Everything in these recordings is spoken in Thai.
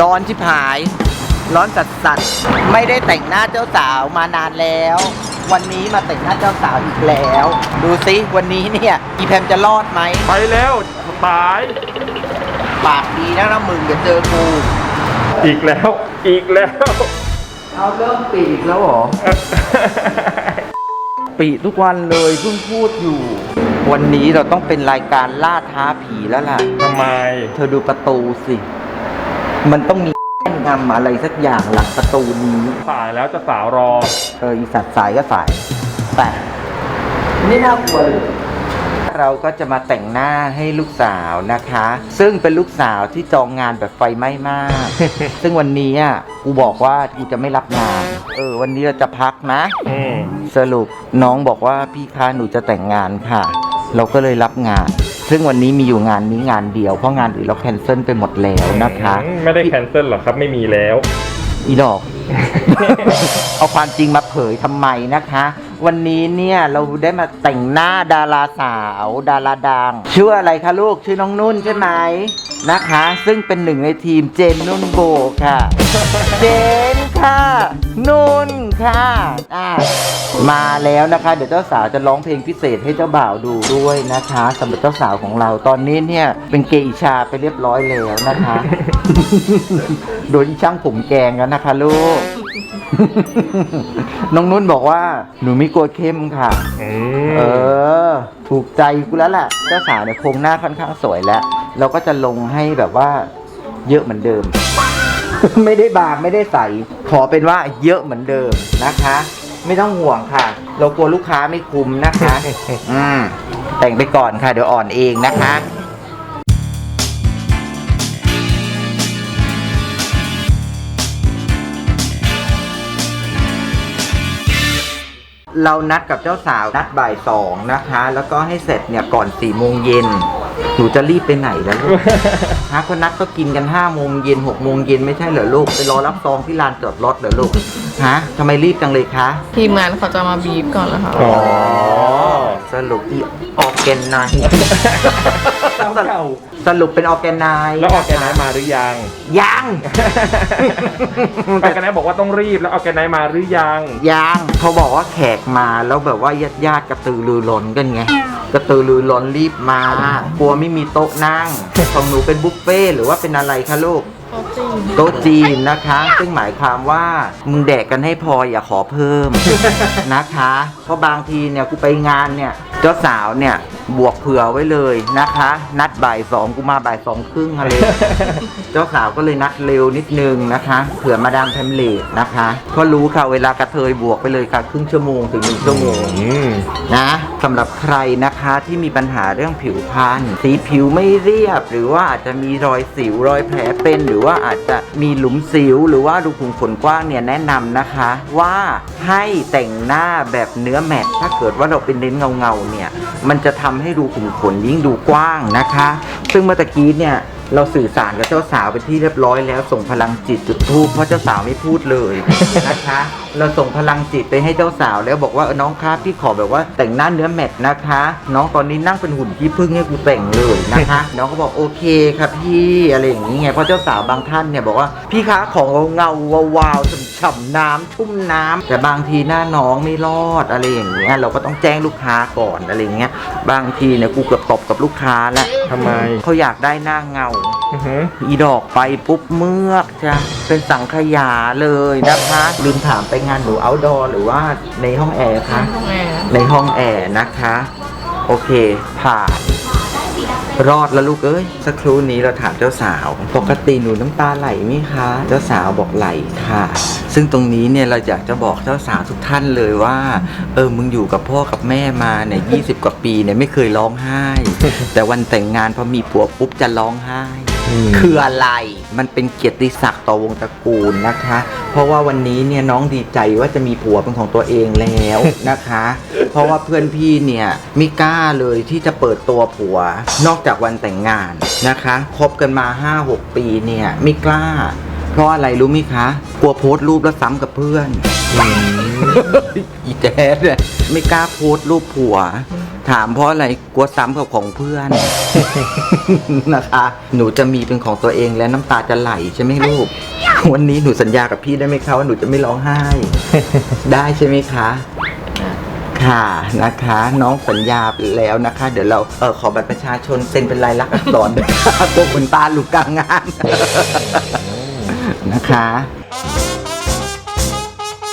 ร้อนชิบหาย ร้อนสัสสัสๆไม่ได้แต่งหน้าเจ้าสาวมานานแล้ว วันนี้มาแต่งหน้าเจ้าสาวอีกแล้ว ดูสิวันนี้เนี่ยอีแพมจะรอดไหมไปแล้วตายปากดีนะนะมึงอย่าเจอกูอีกแล้ว อีกแล้ว เอาเริ่มปีกแล้วเหรอ ปีทุกวันเลยเพิ่งพูดอยู่ วันนี้เราต้องเป็นรายการล่าท้าผีแล้วล่ะทำไม เธอดูประตูสิ มันต้องมีนำอะไรสักอย่างหลังประตูนี้สายแล้วจะสาวรอ เอออีสัตว์สายก็สาย แต่ไม่น่ากลัวเลยเราก็จะมาแต่งหน้าให้ลูกสาวนะคะ ซึ่งเป็นลูกสาวที่จองงานแบบไฟไหม้มาก ซึ่งวันนี้อะกูบอกว่ากูจะไม่รับงาน เออ วันนี้เราจะพักนะอืมสรุปน้องบอกว่าพี่คะหนูจะแต่งงานค่ะ เราก็เลยรับงาน ซึ่งวันนี้มีอยู่งานนี้งานเดียว เพราะงานอื่นเราแคนเซิลไปหมดแล้วนะคะ อืมไม่ได้แคนเซิลหรอกครับไม่มีแล้ว อีดอก เอาความจริงมาเผยทำไมนะคะ วันนี้เนี่ยเราได้มาแต่งหน้าดาราสาว ดาราดัง ชื่ออะไรคะลูก ชื่อน้องนุ่นใช่ไหมนะคะ ซึ่งเป็นหนึ่งในทีมเจนนุ่นโบค่ะ เจน ค่ะนุ่นค่ะอะมาแล้วนะคะ เดี๋ยวเจ้าสาวจะร้องเพลงพิเศษให้เจ้าบ่าวดูด้วยนะคะสำหรับเจ้าสาวของเราตอนนี้เนี่ยเป็นเกย์อิชาไปเรียบร้อยแล้วนะคะ โดยช่างผมแกงแล้วนะคะลูก น้องนุ่นบอกว่าหนูไม่กลัวเข้มค่ะอืมเออ ถูกใจกูแล้วแหละเจ้าสาวเนี่ยโครงหน้าค่อนข้างสวยแล้ว เราก็จะลงให้แบบว่าเยอะเหมือนเดิม ไม่ได้บางไม่ได้ใส ขอเป็นว่าเยอะเหมือนเดิมนะคะ ไม่ต้องห่วงค่ะ เรากลัวลูกค้าไม่คุ้มนะคะ อืมแต่งไปก่อนค่ะ เดี๋ยวอ่อนเองนะคะ เรานัดกับเจ้าสาวนัดบ่ายสองนะคะ แล้วก็ให้เสร็จเนี่ยก่อนสี่โมงเย็นหนูจะรีบไปไหนแล้วลูกฮะก็นัดก็กินกันห้าโมงเย็นหกโมงเย็นไม่ใช่เหรอลูกไปรอรับซองที่ลานจอดรถเหรอลูกฮะทำไมรีบจังเลยคะทีมงานเขาจะมาบีบก่อนแล้วค่ะ อ๋อสรุปอีออกแกนไน สรุปเป็นออกแกนไนแล้วออร์แกไนซ์มาหรือยัง ยัง ออร์แกไนซ์บอกว่าต้องรีบแล้วออร์แกไนซ์มาหรือยัง ยังเขาบอกว่าแขกมาแล้วแบบว่าญาติญาติๆกระตือรือร้นกันไงกระตือรือร้นรีบมา กลัวไม่มีโต๊ะนั่งของหนูเป็นบุฟเฟ่ต์หรือว่าเป็นอะไรคะลูกโต๊ะจีนนะคะ ซึ่งหมายความว่ามึงแดกกันให้พออย่าขอเพิ่มนะคะ เพราะบางทีเนี่ยกูไปงานเนี่ยเจ้าสาวเนี่ย บวกเผื่อไว้เลยนะคะ นัดบ่ายสองกูมาบ่ายสองครึ่งอะไร เจ้าสาวก็เลยนัดเร็วนิดนึงนะคะ เผื่อมาดามแพมเลตนะคะเพราะรู้ค่ะเวลากระเทยบวกไปเลยค่ะครึ่งชั่วโมงถึงหนึ่งชั่วโมง อืม นะสำหรับใครนะคะที่มีปัญหาเรื่องผิวพรรณสีผิวไม่เรียบ หรือว่าอาจจะมีรอยสิวรอยแผลเป็น หรือว่าอาจจะมีหลุมสิว หรือว่ารูขุมขนกว้างเนี่ยแนะนำนะคะ ว่าให้แต่งหน้าแบบเนื้อแมตต์ถ้าเกิดว่าเราเป็นเน้นเงาเงาๆเนี่ยมันจะทำให้รูขุมขนยิ่งดูกว้างนะคะ ซึ่งเมื่อตะกี้เนี่ย เราสื่อสารกับเจ้าสาวเป็นที่เรียบร้อยแล้วส่งพลังจิตจุดทูปเพราะเจ้าสาวไม่พูดเลยนะคะ เราส่งพลังจิตไปให้เจ้าสาวแล้วบอกว่าเออน้องครับพี่ขอแบบว่าแต่งหน้าเนื้อแมทนะคะ น้องตอนนี้นั่งเป็นหุ่นที่พึ่งให้กูแต่งเลยนะคะ น้องก็บอกโอเคครับพี่อะไรอย่างนี้ไงเพราะเจ้าสาวบางท่านเนี่ยบอกว่าพี่คะของเงาๆวาวๆฉ่ำๆน้ำชุ่มน้ำแต่บางทีหน้าน้องไม่รอดอะไรอย่างเงี้ยเราก็ต้องแจ้งลูกค้าก่อนอะไรอย่างเงี้ยบางทีเนี่ยกูเกือบตบกับลูกค้าแล้วทำไมเขาอยากได้หน้าเงาอือหือ อีดอกไปปุ๊บเมือกจ้ะเป็นสังขยาเลยนะคะลืมถามไปงานหนูเอาดอหรือว่าในห้องแอร์คะ ห้องแอร์ ในห้องแอร์นะคะ โอเค ผ่าน รอดแล้วลูกเอ้ย สักครู่นี้เราถามเจ้าสาว ปกติหนูน้ำตาไหลไหมคะ เจ้าสาวบอกไหลค่ะ ซึ่งตรงนี้เนี่ยเราอยากจะบอกเจ้าสาวทุกท่านเลยว่า เออมึงอยู่กับพ่อกับแม่มาเนี่ยยีกว่าปีเนี่ยไม่เคยร้องไห้ แต่วันแต่งงานพอมีผัวปุ๊บจะร้องไห้มคืออะไร มันเป็นเกียรติศักดิ์ต่อวงตระกูลนะคะ เพราะว่าวันนี้เนี่ยน้องดีใจว่าจะมีผัวเป็นของตัวเองแล้วนะคะ เพราะว่าเพื่อนพี่เนี่ยไม่กล้าเลยที่จะเปิดตัวผัวนอกจากวันแต่งงานนะคะคบกันมา 5-6 ปีเนี่ยไม่กล้า ราะอะไรรู้ไหมคะ กลัวโพสต์รูปแล้วซ้ำกับเพื่อน อีแจ๊ดเนี่ยไม่กล้าโพสต์รูปผัว ถามเพราะอะไรกลัวซ้ำกับของเพื่อน นะคะ หนูจะมีเป็นของตัวเองและน้ำตาจะไหลใช่ไหมลูก วันนี้หนูสัญญากับพี่ได้ไหมคะว่าหนูจะไม่ร้องไห้ ได้ใช่ไหมคะ ค่ะนะคะ น้องสัญญาไปแล้วนะคะ เดี๋ยวเราเออขอบัตรประชาชนเซ็นเป็นลายลักษณ์อักษรด้วยค่ะพวกคุณตาลูกกลางงาน นะคะ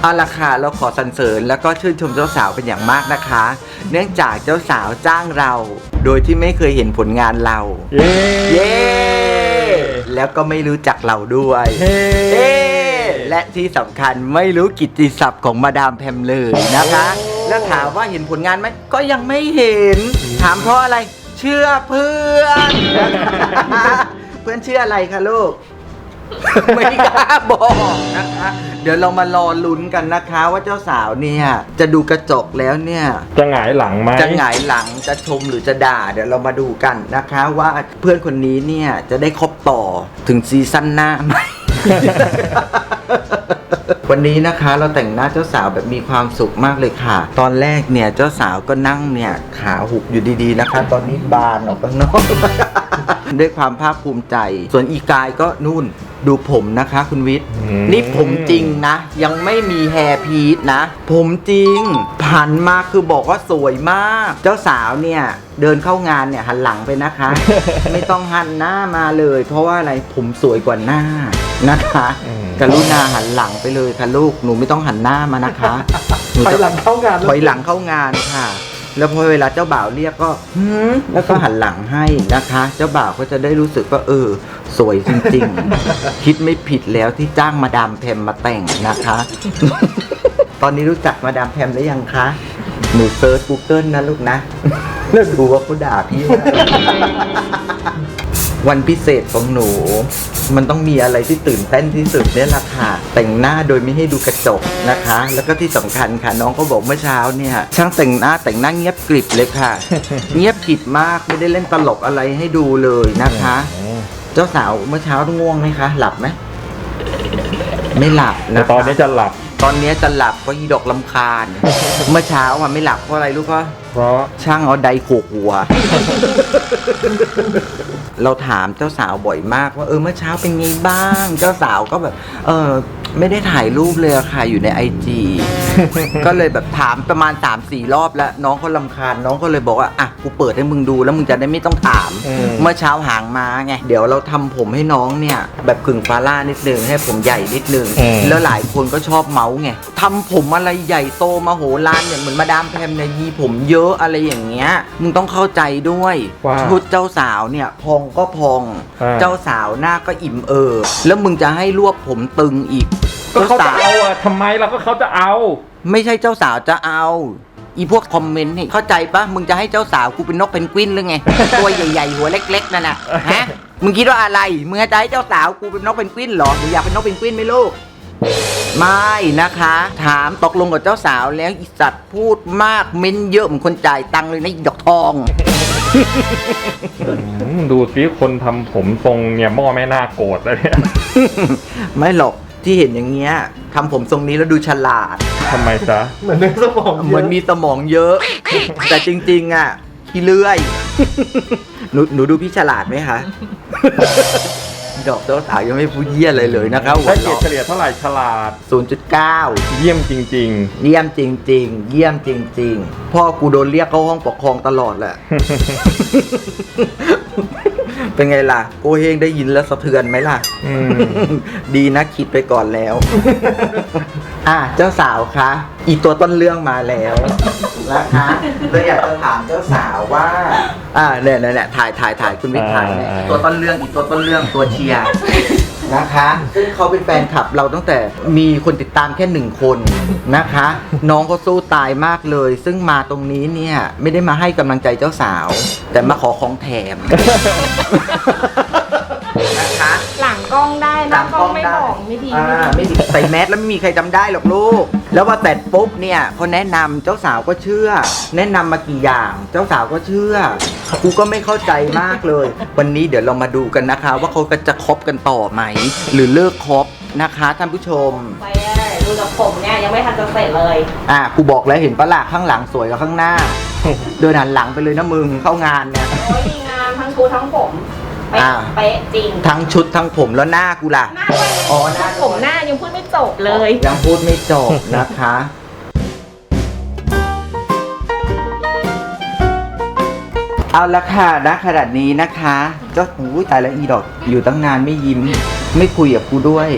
เอาละค่ะเราขอสรรเสริญแล้วก็ชื่นชมเจ้าสาวเป็นอย่างมากนะคะ เนื่องจากเจ้าสาวจ้างเรา โดยที่ไม่เคยเห็นผลงานเรา เย้เย้แล้วก็ไม่รู้จักเราด้วยเฮ้เอ๊ะและที่สำคัญไม่รู้กิตติศัพท์ของมาดามแพมเลยนะคะโอ้แล้วถามว่าเห็นผลงานไหมก็ยังไม่เห็น ถามเพราะอะไรเชื่อเพื่อนนะคะเพื่อนเชื่ออะไรคะลูก ไม่กล้าบอกนะคะ เดี๋ยวเรามารอลุ้นกันนะคะว่าเจ้าสาวเนี่ย จะดูกระจกแล้วเนี่ย จะหงายหลังไหมจะหงายหลังจะชมหรือจะด่า เดี๋ยวเรามาดูกันนะคะ ว่าเพื่อนคนนี้เนี่ยจะได้คบต่อถึงซีซั่นหน้าไหม วันนี้นะคะเราแต่งหน้าเจ้าสาวแบบมีความสุขมากเลยค่ะ ตอนแรกเนี่ยเจ้าสาวก็นั่งเนี่ยขาหุบอยู่ดีๆนะคะ ตอนนี้บานออกข้างนอก ด้วยความภาคภูมิใจ ส่วนอีกายก็นู่น ดูผมนะคะคุณวิทย์ อืม นี่ผมจริงนะ ยังไม่มีแฮร์พีทนะ ผมจริงหันมาคือบอกว่าสวยมาก เจ้าสาวเนี่ย เดินเข้างานเนี่ยหันหลังไปนะคะ ไม่ต้องหันหน้ามาเลย เพราะว่าอะไรผมสวยกว่าหน้านะคะอืม กรุณาหันหลังไปเลยค่ะลูกหนูไม่ต้องหันหน้ามานะคะนูถอยจะหลังเข้างานถอยหลังเข้างานค่ะ แล้วพอเวลาเจ้าบ่าวเรียกก็หืมแล้วก็หันหลังให้นะคะ เจ้าบ่าวก็จะได้รู้สึกว่าเออ สวยจริงๆ คิดไม่ผิดแล้วที่จ้างมาดามแพมมาแต่งนะคะ ตอนนี้รู้จักมาดามแพมหรือยังคะหนูเซิร์ช Google นะลูกนะ แล้วดูว่าเขาด่าพี่ว่า วันพิเศษของหนู มันต้องมีอะไรที่ตื่นเต้นที่สุดเนี่ยแหละค่ะ แต่งหน้าโดยไม่ให้ดูกระจกนะคะ แล้วก็ที่สำคัญค่ะน้องก็บอกเมื่อเช้าเนี่ย ช่างแต่งหน้าแต่งหน้าเงียบกริบเลยค่ะ เงียบกริบมากไม่ได้เล่นตลกอะไรให้ดูเลยนะคะอืมเจ้าสาวเมื่อเช้าง่วงไหมคะ หลับไหมไม่หลับแต่นะคะตอนนี้จะหลับ ตอนนี้จะหลับก็ยีดอกลำคาญ เมื่อเช้าอะไม่หลับเพราะอะไรรู้ปะ เพราะช่างเอาไดโขกหัว เราถามเจ้าสาวบ่อยมากว่าเออเมื่อเช้าเป็นไงบ้าง เจ้าสาวก็แบบ เออ ไม่ได้ถ่ายรูปเลยอะค่ะอยู่ในไอจีก็เลยแบบถามประมาณ3 4รอบแล้ว น้องเขาลำคาญน้องก็เลยบอกว่าอะกูเปิดให้มึงดูแล้วมึงจะได้ไม่ต้องถาม อืม เมื่อเช้าหางมาไงเดี๋ยวเราทำผมให้น้องเนี่ย แบบขึงฟาร่านิดนึงให้ผมใหญ่นิดนึง อืม แล้วหลายคนก็ชอบเมาส์ไงทำผมอะไรใหญ่โตมาโหฬารเนี่ยเหมือนมาดามแพมเนี่ยยีผมเยอะอะไรอย่างเงี้ยมึงต้องเข้าใจด้วยว่าชุดเจ้าสาวเนี่ยพองก็พอง อ่า เจ้าสาวหน้าก็อิ่มเอิบแล้วมึงจะให้รวบผมตึงอีกก็เขาจะสาวเอาอะทำไมเราก็เขาจะเอา ไม่ใช่เจ้าสาวจะเอา อีพวกคอมเมนต์นี่เข้าใจปะมึงจะให้เจ้าสาวกูเป็นนกเพนกวินหรือไง ตัวใหญ่ๆหัวเล็กๆนั่นน่ะฮะมึงคิดว่าอะไรมึงจะให้เจ้าสาวกูเป็นนกเพนกวินเหรอหรืออยากเป็นนกเพนกวินไหมลูกไม่นะคะ ถามตกลงกับเจ้าสาวแล้วอีสัตว์พูดมากเม้นเยอะเหมือนคนจ่ายตังค์เลยนะอีดอกทองอืมดูสิคนทำผมทรงเนี่ยหม้อแม่นาคโกรธแล้วเนี่ย ไม่หรอก ที่เห็นอย่างเงี้ยทำผมทรงนี้แล้วดูฉลาด ทำไมจ๊ะ เหมือนในสมองเหมือนมีสมองเยอะ แต่จริงๆ อะขี้เลื่อย หนูหนูดูพี่ฉลาดไหมคะ ดอกเจ้าสาวยังไม่พูดเยี่ยอะไรเลยนะคะหัวได้เกรดเราะเฉลี่ยเท่าไหร่ฉลาด ศูนย์จุดเก้า เยี่ยมจริง เยี่ยมจริง ๆ เยี่ยมจริง ๆ พ่อกูโดนเรียกเข้าห้องปกครองตลอดแหละ เป็นไงล่ะโกเฮงได้ยินแล้วสะเทือนไหมล่ะอืมดีนะคิดไปก่อนแล้ว อะเจ้าสาวคะ อีตัวต้นเรื่องมาแล้วนะคะเลยอยากจะถามเจ้าสาวว่า อ่าเนี่ยเนี่ยเนี่ยถ่ายถ่ายถ่ายคุณวิทย์ถ่ายเนี่ยอ่าตัวต้นเรื่องอีกตัวต้นเรื่องตัวเชียร์ นะคะ ซึ่งเขาเป็นแฟนคลับเราตั้งแต่มีคนติดตามแค่หนึ่งคนนะคะ น้องก็สู้ตายมากเลย ซึ่งมาตรงนี้เนี่ย ไม่ได้มาให้กำลังใจเจ้าสาว แต่มาขอของแถมามกกล้ล้อองงไม่ได้บอกไม่ดีอ่าไม่ดีไม่ดีใส่แมสแล้วไม่มีใครจำได้หรอกลูก แล้วพอเสร็จปุ๊บเนี่ยพอแนะนำเจ้าสาวก็เชื่อ แนะนำมากี่อย่าง เจ้าสาวก็เชื่อกูก็ไม่เข้าใจมากเลย วันนี้เดี๋ยวเรามาดูกันนะคะ ว่าเขาก็จะคบกันต่อไหม หรือเลิกคบนะคะท่านผู้ชม ไปเลยดูจากผมเนี่ยยังไม่ทันจะเสร็จเลย อะกูบอกแล้วเห็นปะล่ะข้างหลังสวยกว่าข้างหน้า เดินหันหลังไปเลยนะมึงเข้างานเนี่ย โอ้ยดีงามทั้งชุดทั้งผม เป๊ะอ่า เป๊ะจริงทั้งชุดทั้งผมแล้วหน้ากูล่ะหน้าด้วยอ๋อหน้า ผมหน้ายังพูดไม่จบเลย ยังพูดไม่จบนะคะ เอาละค่ะณขนาดนี้นะคะเจ้าหูยตายแล้วอีดอกอยู่ตั้งนานไม่ยิ้ม ไม่คุยกับกูด้วย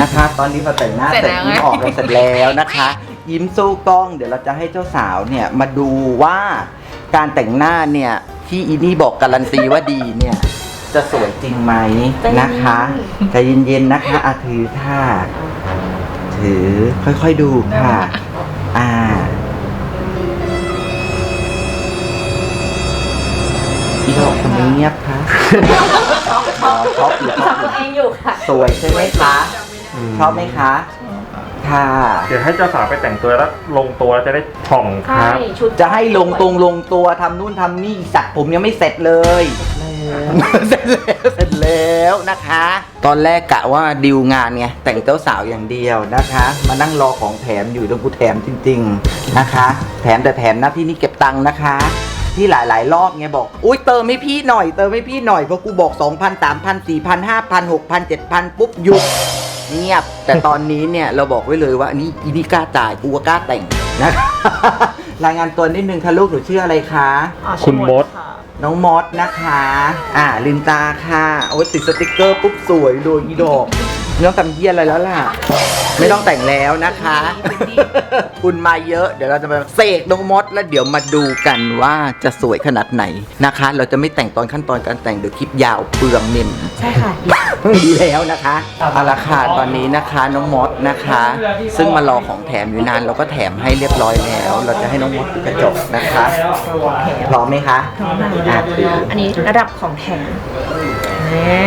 นะคะ ตอนนี้พอแต่งหน้าเสร็จเสร็จแล้วยิ้มไงออกกันเสร็จแล้วนะคะ ยิ้มสู้กล้อง เดี๋ยวเราจะให้เจ้าสาวเนี่ยมาดูว่าการแต่งหน้าเนี่ยที่อีนี่บอกการันตีว่าดีเนี่ย จะสวยจริงไหมนะคะใจเย็นๆนะคะอาถือค่ะ ถือค่อยๆดูค่ะ อ่าอีดอกทำไมเงียบคะอ๋อช็อปอยู่ช็อปอตัวยู่เองอยู่ค่ะ สวยใช่ไหมคะชอบไหมคะค่ะเดี๋ยวให้เจ้าสาวไปแต่งตัวแล้วลงตัวแล้วจะได้ผ่องคใช่รับชุดจะให้ลงตรงลงตัวทำนู่นทำนี่สัตว์ผมยังไม่เสร็จเลย เสร็จแล้วเสร็จแล้วนะคะ ตอนแรกกะว่าดิวงานไงแต่งเจ้าสาวอย่างเดียวนะคะ มานั่งรอของแถมอยู่ตรงกูแถมจริง ๆนะคะ แถมแต่แถมหน้าที่นี่เก็บตังค์นะคะ ที่หลาย ๆ รอบไงบอก อุ้ยเติมให้พี่หน่อยเติมให้พี่หน่อยเพราะกูบอก 2,000 3,000 4,000 5,000 6,000 7,000 ปุ๊บหยุดเงียบ แต่ตอนนี้เนี่ยเราบอกไว้เลยว่าอันนี้อีนี่กล้าจ่ายกูก็กล้าแต่งนะคะรายงานตัวนิดนึงค่ะลูกหนูชื่ออะไรคะ อ๋อคุณมด ค่ะ น้องมอสนะคะ อ่าลืมตาค่ะ โอ้ติดสติกเกอร์ปุ๊บสวยโดยอีดอกเนื้องทำเยี่ยอะไรแล้วล่ะ ไม่ต้องแต่งแล้วนะคะ คุณมาเยอะ เดี๋ยวเราจะมาเสกน้องมอสแล้วเดี๋ยวมาดูกันว่าจะสวยขนาดไหนนะคะ เราจะไม่แต่งตอนขั้นตอนการแต่งเดี๋ยวคลิปยาวเปลืองเมมใช่ค่ะ ดีแล้วนะคะเอาละค่ะตอนนี้นะคะน้องมดนะคะ ซึ่งมารอของแถมอยู่นานเราก็แถมให้เรียบร้อยแล้ว เราจะให้น้องมดปิดกระจกนะคะพร้อมไหมคะอะถืออันนี้ระดับของแถมแม่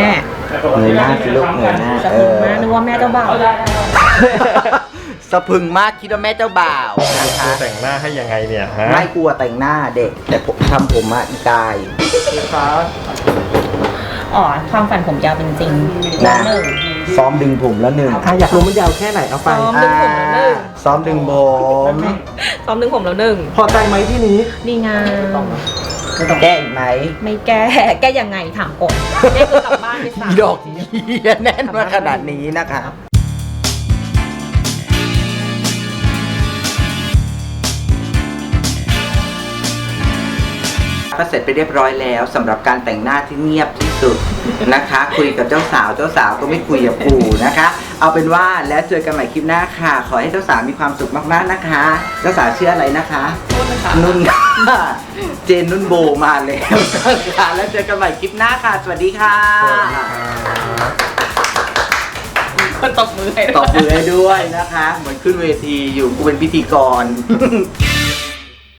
เงยหน้าสิลูกเงยหน้าสะเอพึงอมากนึกว่าแม่เจ้าบ่าวสะพรึงมากคิดว่าแม่เจ้าบ่าวนะตัคะวแต่งหน้าให้ยังไงเนี่ยฮะไม่กลัวแต่งหน้าเด็ก แต่ผมทำผมอะอีกาย อ๋อความฝันผมยาวเป็นจริงนะ หนึ่ง ซ้อมดึงผมแล้วหนึ่งอะอยากรู้มันยาวแค่ไหนเอาไป ซ้อม ดึงผมแล้วหนึ่งซ้อมดึงผมซ้อมดึงผมแล้วหนึ่งพอใจไหมที่นี้ดีงามแก้อีกไหม ไม่แก้แก้ยังไงถามก่อนแก้คือกลับบ้าน ไปสามดอกเหี้ยแน่นมาขนาดนี้นะคะก็เสร็จไปเรียบร้อยแล้วสำหรับการแต่งหน้าที่เงียบที่ สุดนะคะ คุยกับเจ้าสาวเจ้าสาวก็ไม่คุยกับกูนะคะ เอาเป็นว่าแล้วเจอกันใหม่คลิปหน้าค่ะ ขอให้เจ้าสาวมีความสุขมากๆนะคะ เจ้าสาวชื่ออะไรนะคะ นุ่นค่ะเจนนุ่นโบมาแล้วนะคะแล้วเจอกันใหม่คลิปหน้าค่ะ สวัสดีค่ะคนตบมือให้ตบมือให้ด้วยนะคะ เหมือนขึ้นเวทีอยู่กูเป็นพิธีกร